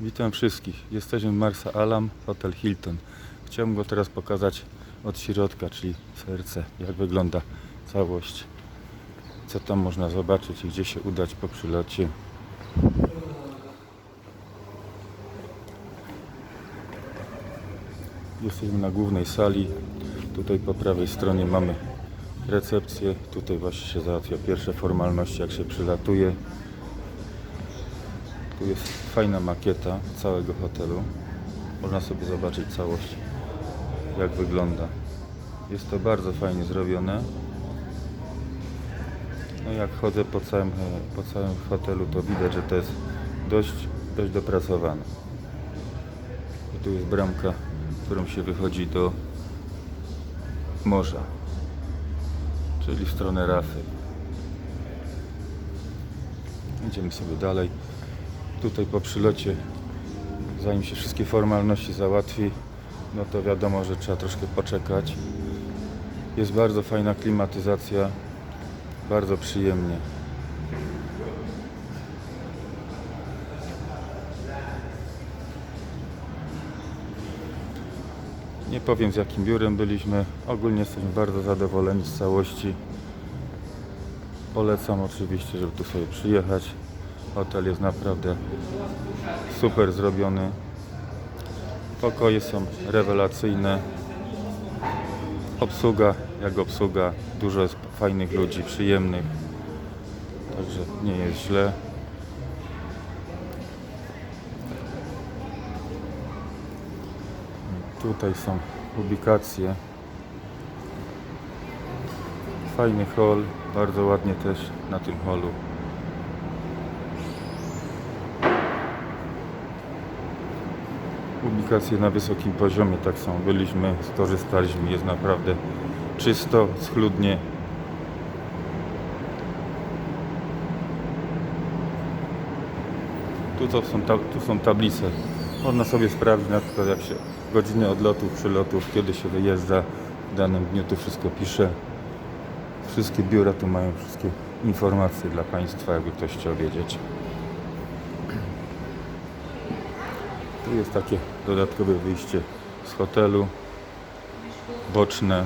Witam wszystkich. Jesteśmy w Marsa Alam, Hotel Hilton. Chciałbym go teraz pokazać od środka, czyli serce, jak wygląda całość. Co tam można zobaczyć i gdzie się udać po przylocie. Jesteśmy na głównej sali. Tutaj po prawej stronie mamy recepcję. Tutaj właśnie się załatwia pierwsze formalności, jak się przylatuje. Tu jest fajna makieta całego hotelu. Można sobie zobaczyć całość, jak wygląda. Jest to bardzo fajnie zrobione. No jak chodzę po całym, po całym hotelu, to widać, że to jest dość, dość dopracowane. I tu jest bramka, którą się wychodzi do morza, czyli w stronę Rafy. Idziemy sobie dalej. Tutaj po przylocie, zanim się wszystkie formalności załatwi, no to wiadomo, że trzeba troszkę poczekać. Jest bardzo fajna klimatyzacja, bardzo przyjemnie. Nie powiem z jakim biurem byliśmy. Ogólnie jesteśmy bardzo zadowoleni z całości. Polecam oczywiście, żeby tu sobie przyjechać. Hotel jest naprawdę super zrobiony. Pokoje są rewelacyjne. Obsługa jak obsługa. Dużo jest fajnych ludzi, przyjemnych. Także nie jest źle. Tutaj są ubikacje. Fajny hol, bardzo ładnie też na tym holu. Ubikacje na wysokim poziomie tak są. Byliśmy, skorzystaliśmy, jest naprawdę czysto, schludnie. Tu, to są, ta, tu są tablice. Można sobie sprawdzić na przykład jak się godziny odlotów, przylotów, kiedy się wyjeżdża w danym dniu, tu wszystko pisze. Wszystkie biura tu mają wszystkie informacje dla Państwa, jakby ktoś chciał wiedzieć. Jest takie dodatkowe wyjście z hotelu, boczne.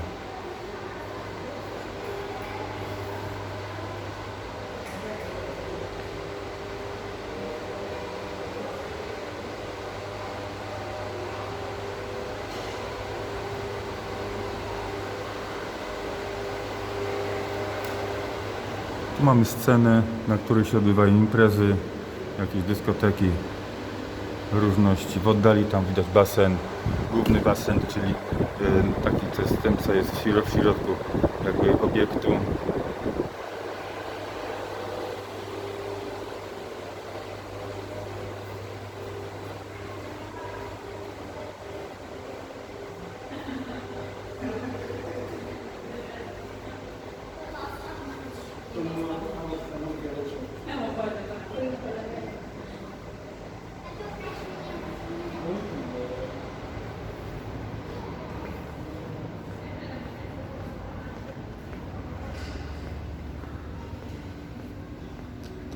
Tu mamy scenę, na której się odbywają imprezy, jakieś dyskoteki różności. W oddali tam widać basen, główny basen, czyli taki to jest co jest w środ- w środku jakby obiektu.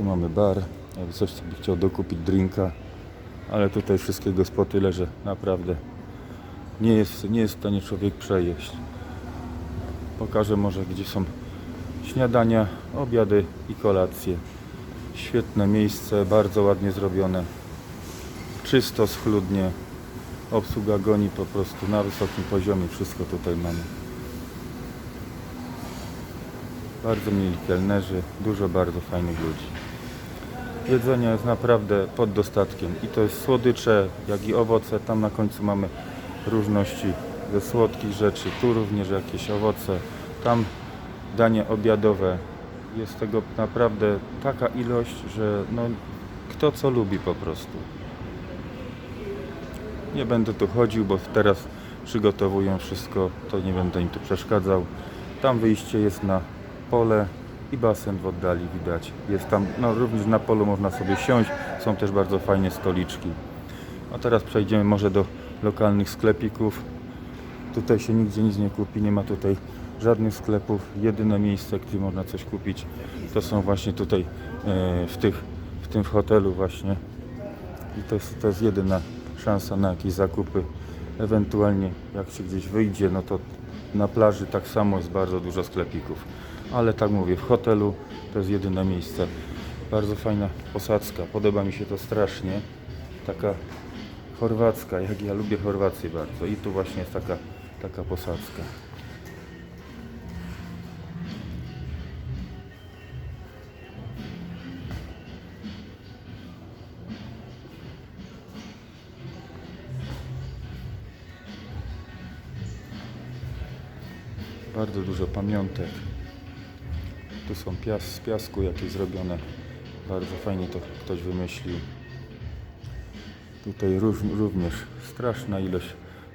Tu mamy bar, jakby coś sobie chciał dokupić drinka, ale tutaj wszystkiego po tyle, że naprawdę nie jest, nie jest w stanie człowiek przejeść. Pokażę może gdzie są śniadania, obiady i kolacje. Świetne miejsce, bardzo ładnie zrobione. Czysto, schludnie. Obsługa goni po prostu na wysokim poziomie. Wszystko tutaj mamy. Bardzo mieli kelnerzy, dużo bardzo fajnych ludzi. Jedzenie jest naprawdę pod dostatkiem i to jest słodycze, jak i owoce. Tam na końcu mamy różności ze słodkich rzeczy, tu również jakieś owoce, tam danie obiadowe. Jest tego naprawdę taka ilość, że no, kto co lubi po prostu. Nie będę tu chodził, bo teraz przygotowują wszystko, to nie będę im tu przeszkadzał. Tam wyjście jest na pole i basen w oddali widać. Jest tam, no również na polu można sobie siąść, są też bardzo fajne stoliczki. A teraz przejdziemy może do lokalnych sklepików. Tutaj się nigdzie nic nie kupi, nie ma tutaj żadnych sklepów. Jedyne miejsce, gdzie można coś kupić, to są właśnie tutaj e, w, tych, w tym hotelu właśnie I to jest, to jest jedyna szansa na jakieś zakupy. Ewentualnie jak się gdzieś wyjdzie, no to na plaży tak samo jest bardzo dużo sklepików. Ale tak mówię, w hotelu to jest jedyne miejsce. Bardzo fajna posadzka, podoba mi się to strasznie. Taka chorwacka, jak ja lubię Chorwację bardzo. I tu właśnie jest taka, taka posadzka. Bardzo dużo pamiątek. Są pias, z piasku jakieś zrobione. Bardzo fajnie to ktoś wymyślił. Tutaj rów, również straszna ilość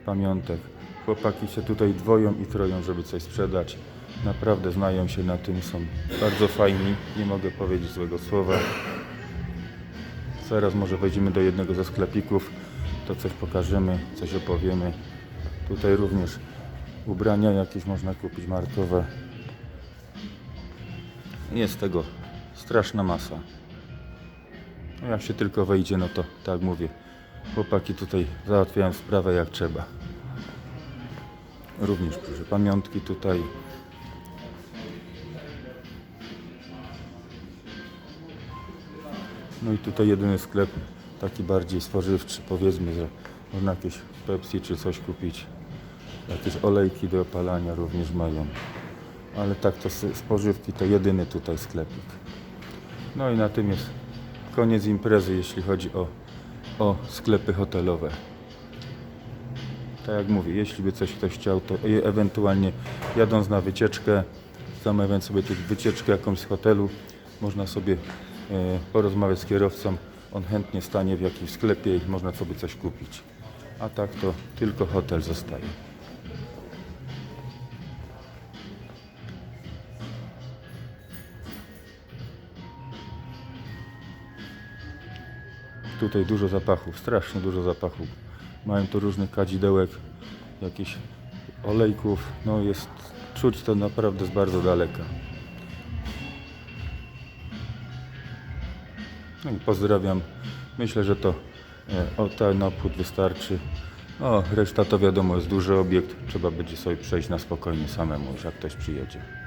pamiątek. Chłopaki się tutaj dwoją i troją, żeby coś sprzedać. Naprawdę znają się na tym, są bardzo fajni. Nie mogę powiedzieć złego słowa. Zaraz może wejdziemy do jednego ze sklepików, to coś pokażemy, coś opowiemy. Tutaj również ubrania jakieś można kupić markowe. Jest tego straszna masa. Jak się tylko wejdzie, no to tak mówię. Chłopaki tutaj załatwiają sprawę jak trzeba. Również proszę, pamiątki tutaj. No i tutaj jedyny sklep taki bardziej spożywczy, powiedzmy, że można jakieś Pepsi czy coś kupić. Jakieś olejki do opalania również mają. Ale tak to spożywki to jedyny tutaj sklepik. No i na tym jest koniec imprezy, jeśli chodzi o, o sklepy hotelowe. Tak jak mówię, jeśli by coś ktoś chciał, to ewentualnie jadąc na wycieczkę, zamawiając sobie tu wycieczkę jakąś z hotelu, można sobie e, porozmawiać z kierowcą, on chętnie stanie w jakimś sklepie i można sobie coś kupić. A tak to tylko hotel zostaje. Tutaj dużo zapachów, strasznie dużo zapachów. Mają tu różnych kadzidełek, jakichś olejków. No jest, czuć to naprawdę z bardzo daleka. No i pozdrawiam. Myślę, że to e, o ten obchód wystarczy. O, reszta to wiadomo jest duży obiekt. Trzeba będzie sobie przejść na spokojnie samemu, już jak ktoś przyjedzie.